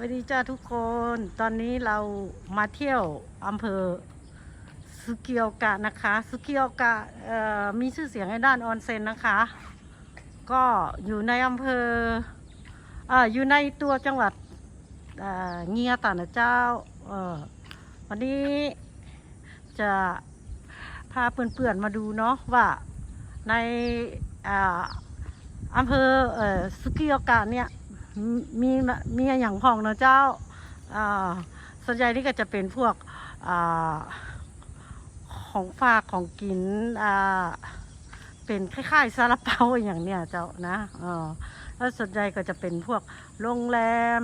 วัสดีจ้าทุกคน ตอนนี้เรามาเที่ยวอำเภอสุเกียวกะนะคะสุเกียวกะมีชื่อเสียงในด้านออนเซ็นนะคะ ก็อยู่ในอำเภอออยู่ในตัวจังหวัดเงียตานะเจ้าวันนี้จะพาเพื่อนๆมาดูเนาะว่าในออำเภออสุเกียวกะเนี่ย มีมีอย่างพองนะเจ้าอส่วนใหญ่นี่ก็จะเป็นพวกอของฝากของกินเป็นคล้ายๆซาลาเปาอย่างเนี้ยเจ้านะแล้วส่วนใหญ่ก็จะเป็นพวกโรงแรม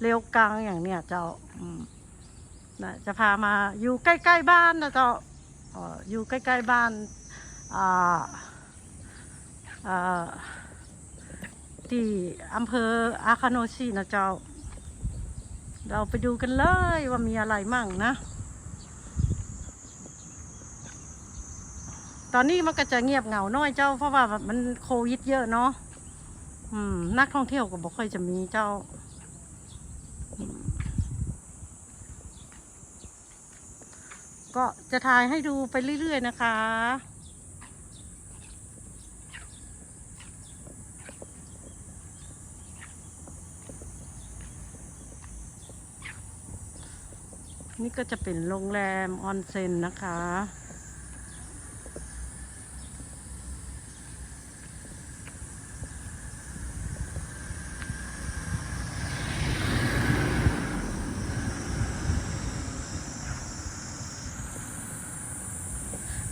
เรียวกังอย่างเนี้ยเจ้าอนะจะพามาอยู่ใกล้ๆบ้านนะเจ้าเอ่ออยู่ใกล้ๆบ้านอ่าอ่า ที่อำเภออาคาโนชินะเจ้า เราไปดูกันเลยว่ามีอะไรมั่งนะ ตอนนี้มันก็จะเงียบเหงาน้อยเจ้า เพราะว่ามันโควิดเยอะเนาะนักท่องเที่ยวก็บ่ค่อยจะมีเจ้าก็จะถ่ายให้ดูไปเรื่อย ๆ นะคะ นี่ก็จะเป็นโรงแรมออนเซ็นนะคะ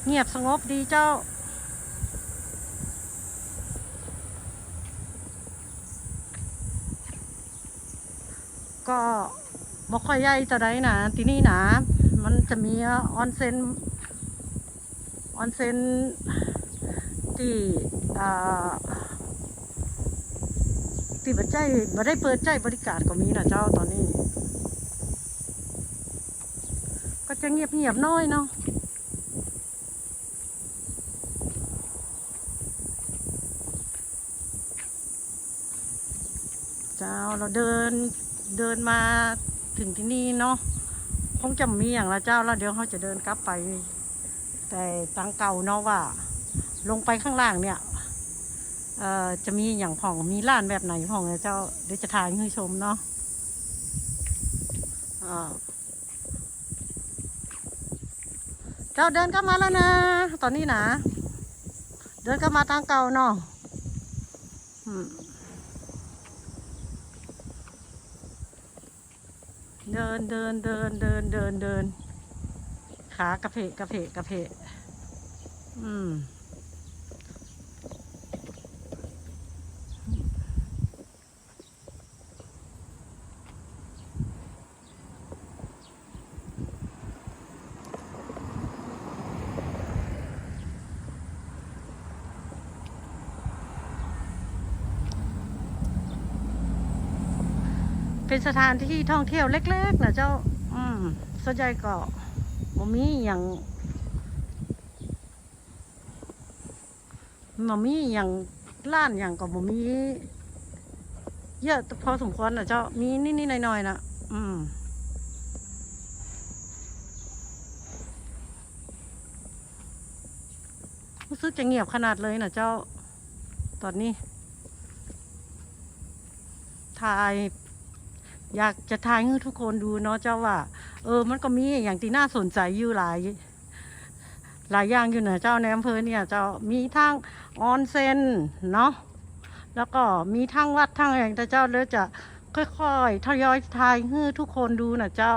เงียบสงบดีเจ้าก็ บ่ค่อยใหญ่ต่อใดนะที่นี่นะมันจะมีออนเซ็นออนเซ็นที่อ่าที่บัดใจบ่ได้เปิดใจบริการก็มีนะเจ้าตอนนี้ ก็จะเงียบเงียบๆน้อยเนาะเจ้าเราเดินเดินมา ถึงที่นี่เนาะคงจะมีอย่างละเจ้าแล้วเดี๋ยวเขาจะเดินกลับไป แต่ตังเก่าเนาะว่า ลงไปข้างล่างเนี่ยเอ่อจะมีอย่างผ่องมีร้านแบบไหนผ่องนะเจ้าเดี๋ยวจะถ่ายให้ชมเนาะเจ้าเดินกลับมาแล้วนะ ตอนนี้นะ เดินกลับมาทางเก่าเนาะอืม เดินเดินเดินเดินเดินเดินขากระเพกกระเพกกระเพกอืม เป็นสถานที่ท่องเที่ยวเล็กๆนะเจ้า อืมส่วนใหญ่ก็บ่มีอย่างบ่มีอย่างร้านอย่างก็บ่มี เยอะพอสมควรนะเจ้า มีนิดๆหน่อยๆนะอืมรู้สึกจะเงียบขนาดเลยนะเจ้า ตอนนี้ถ่าย อยากจะทายให้ทุกคนดูเนาะเจ้าว่า เออ มันก็มีอย่างที่น่าสนใจอยู่หลาย หลายอย่างอยู่เนะเจ้าในอำเภอเนี่ย เจ้ามีทั้งออนเซนเนาะแล้วก็มีทั้งวัดทั้งอย่างแต่เจ้าเลยจะค่อยๆทยอยทายให้ทุกคนดูนะเจ้า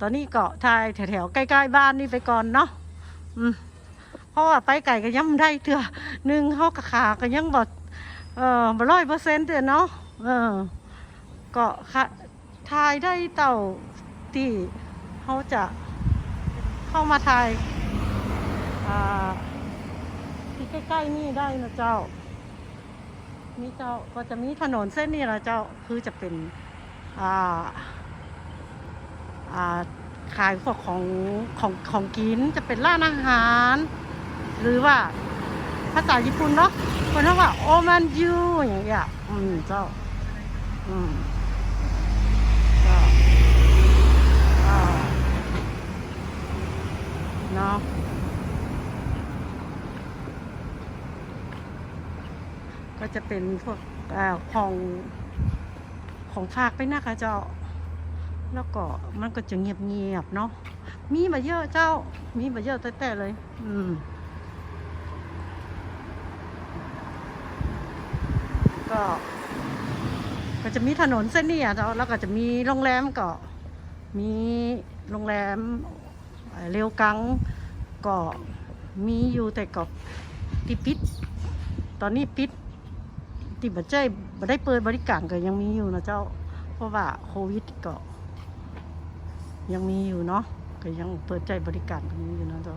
ตอนนี้เก็ทายแถวๆใกล้ๆบ้านนี่ไปก่อนเนาะอืมเพราะว่าไปไก่ก็ยังบ่ได้เถื่อหนึ่งเขากะขาก็ยังบอเออบ่ร้อยเปอร์เซ็นต์เถื่อเนาะเออ ก็ค่ะทายได้เต่าที่เขาจะเข้ามาทายอ่าที่ใกล้ๆนี่ได้นะเจ้า มีเจ้าก็จะมีถนนเส้นนี้นะเจ้าคือจะเป็นอ่าอ่าขายพวกของของของกินจะเป็นร้านอาหาร หรือว่าภาษาญี่ปุ่นเนาะคนเรียกว่าโอมันยูอย่างเงี้ยอืมเจ้า อืม จะเป็นพวกอของของฝากไปนะคะเจ้า แล้วก็มันก็จะเงียบๆเนาะมีมาเยอะเจ้า มีมาเยอะแต่แต่เลย อืมก็ก็จะมีถนนเส้นนี้อะเจ้าแล้วก็จะมีโรงแรมก็ มีโรงแรมเรียวกังก็มีอยู่แต่ก็ติปิด ตอนนี้ปิด ติบัจเจยบ่ได้เปิดบริการก็ยังมีอยู่นะเจ้า เพราะว่าโควิดก็ยังมีอยู่เนาะก็ยังเปิดใจบริการตรงนี้อยู่นะเจ้า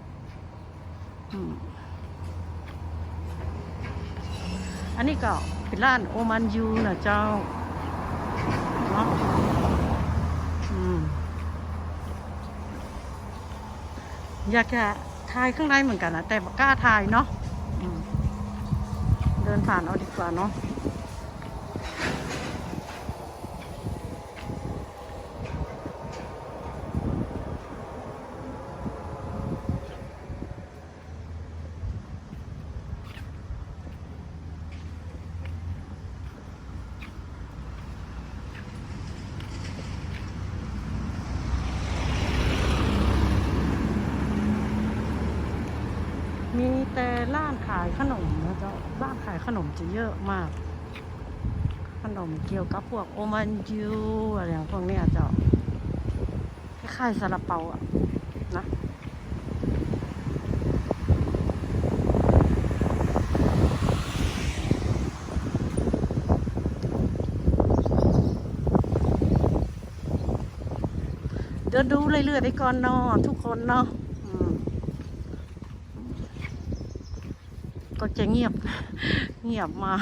อันนี้ก็เป็นร้านโอมันยูนะเจ้าเนาะอยากจะถ่ายข้างในเหมือนกันนะแต่กล้าถ่ายเนาะ ดินผ่านเอาดีกว่าเนาะ มี แต่ร้านขายขนมนะเจ้าร้านขายขนมจะเยอะมาก ขนมเกี่ยวกับพวกโอมันยูอะไรอย่างพวกเนี้ยเจ้าคล้ายๆซาลาเปาอะนะเดินดูเรื่อยๆไปก่อนเนาะทุกคนเนาะอืมก็ จะเงียบ เงียบมาก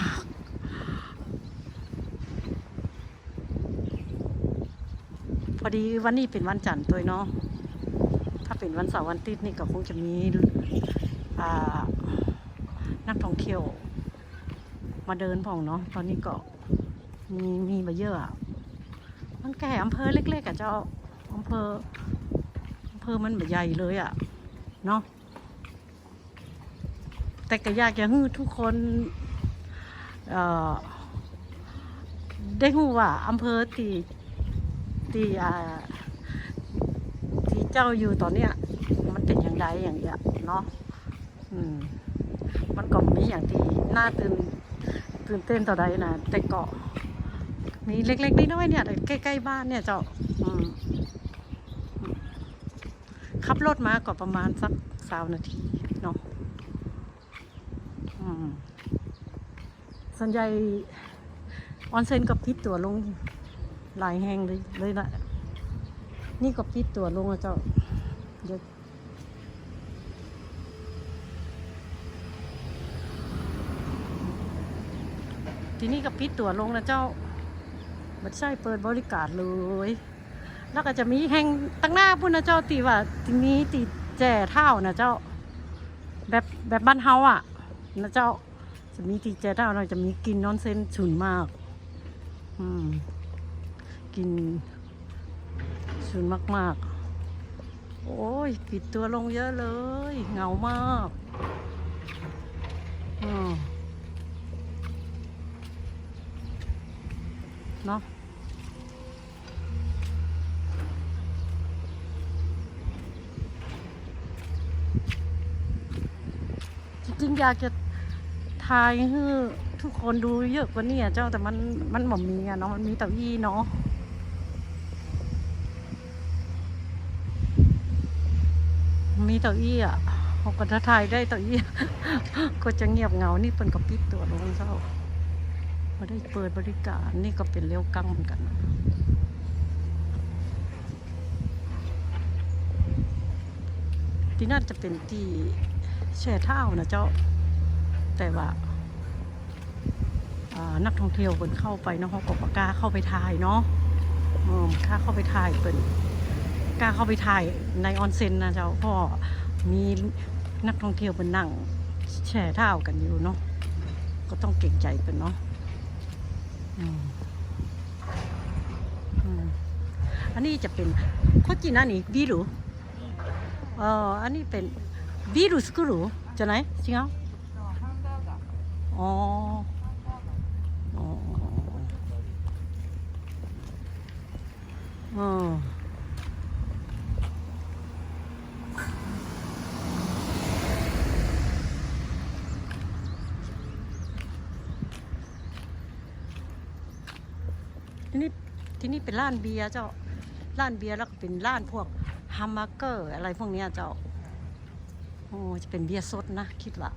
พอดีวันนี้เป็นวันจันทร์ตัวเนาะ ถ้าเป็นวันเสาร์วันอาทิตย์นี่ก็คงจะมีนักท่องเที่ยว มาเดินผ่องเนาะ ตอนนี้ก็มีมีมาเยอะอะมันแก่อำเภอเล็กๆอะเจ้าอำเภออำเภอมันแบบใหญ่เลยอะ เนาะ แต่ก็อยากจะให้ทุกคนได้รู้ว่าอำเภอตีตีอ่าที่เจ้าอยู่ตอนเนี้ยมันเป็นอย่างไรอย่างเงี้ยเนาะอืมมันก็มีอย่างที่น่าตื่นตื่นเต้นต่อใดนะแต่ก็มีเล็กๆน้อยๆเนี่ยใกล้ๆบ้านเนี่ยเจ้าอืมขับรถมาก็ประมาณสักสาวนาที ส่วนใหญ่ออนเซนก็ปิดตัวลง หลายแห่งเลยเลยนะนี่ก็ปิดตัวลงอะเจ้าเดี๋ยวทีนี้ก็ปิดตัวลงนะเจ้าไม่ใช่เปิดบริการเลย แล้วก็จะมีแห่งตั้งหน้าพุ่นนะเจ้าตีว่าทีนี้ตีแจ่เท่านะเจ้า แบบแบบบ้านเฮาอะ นะเจ้า จะมีทีเจ้าเราจะมีกินนอนเซนฉุนมาก อืม กินฉุนมาก ๆ โอ้ยปิดตัวลงเยอะเลย เหงามากอืมเนาะ อยากจะทายให้ทุกคนดูเยอะกว่านี้เจ้าแต่มันมันหม่อมมีอะเนาะมันมีเต้าอี้เนาะมีเต้าอี้อะเขาก็ถ้าทายได้เต้าอี้ก็จะเงียบเงา นี่เป็นกับปิดตัวลงเจ้าไม่ได้เปิดบริการ นี่ก็เป็นเลี้ยวกังเหมือนกันที่น่าจะเป็นที่ แช่เท้านะเจ้า แต่ว่านักท่องเที่ยวเปินเข้าไปเนาะเขาก็บ่กล้าเข้าไปถ่ายเนาะกล้าเข้าไปถ่ายเปินกล้าเข้าไปถ่ายในออนเซ็นนะเจ้าพราะมีนักท่องเที่ยวเป็นนั่งแช่เท้ากันอยู่เนาะก็ต้องเก่งใจเป็นเนาะอันนี้จะเป็นโคจินะนี่ビールเอออันนี้เป็น ビール作るじゃない違うああうんที่นี่ที่นี่เป็นร้านเบียร์เจ้าร้านเบียร์แล้วก็เป็นร้านพวกฮัมเมอร์เกอร์อะไรพวกนี้เจ้า โอ้จะเป็นเบียร์สดนะ คิดว่า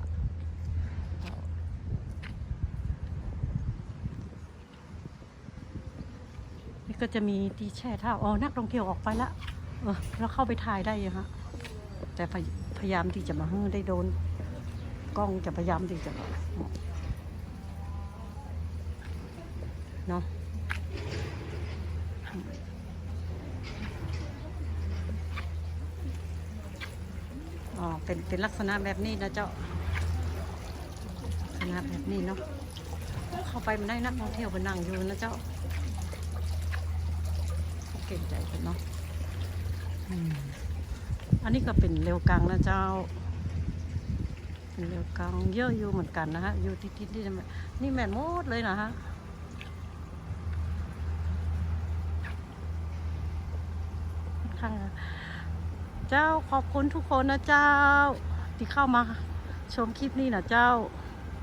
นี่ก็จะมีที่แช่เท้าอ๋อนักท่องเที่ยวออกไปละเออแล้วเข้าไปถ่ายได้ยังฮะแต่พยพยายามที่จะมาให้ได้โดน กล้องจะพยายามที่จะเนาะ อ๋อ เป็นเป็นลักษณะแบบนี้นะเจ้าลักษณะแบบนี้เนาะเข้าไปมันได้นักท่องเที่ยวไปนั่งอยู่นะเจ้าเก่งใจกันเนาะอันนี้ก็เป็นเร็วกังนะเจ้าเป็นเร็วกังเยอะอยู่เหมือนกันนะฮะอยู่ที่ที่ที่นี่แม่นหมดเลยนะฮะข้าง เจ้าขอบคุณทุกคนนะเจ้า ที่เข้ามาชมคลิปนี้นะเจ้า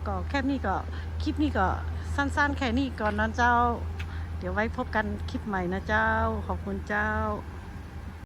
ก็แค่นี้ก็คลิปนี้ก็สั้นๆ แค่นี้ก่อนนะเจ้า เดี๋ยวไว้พบกันคลิปใหม่นะเจ้า ขอบคุณเจ้า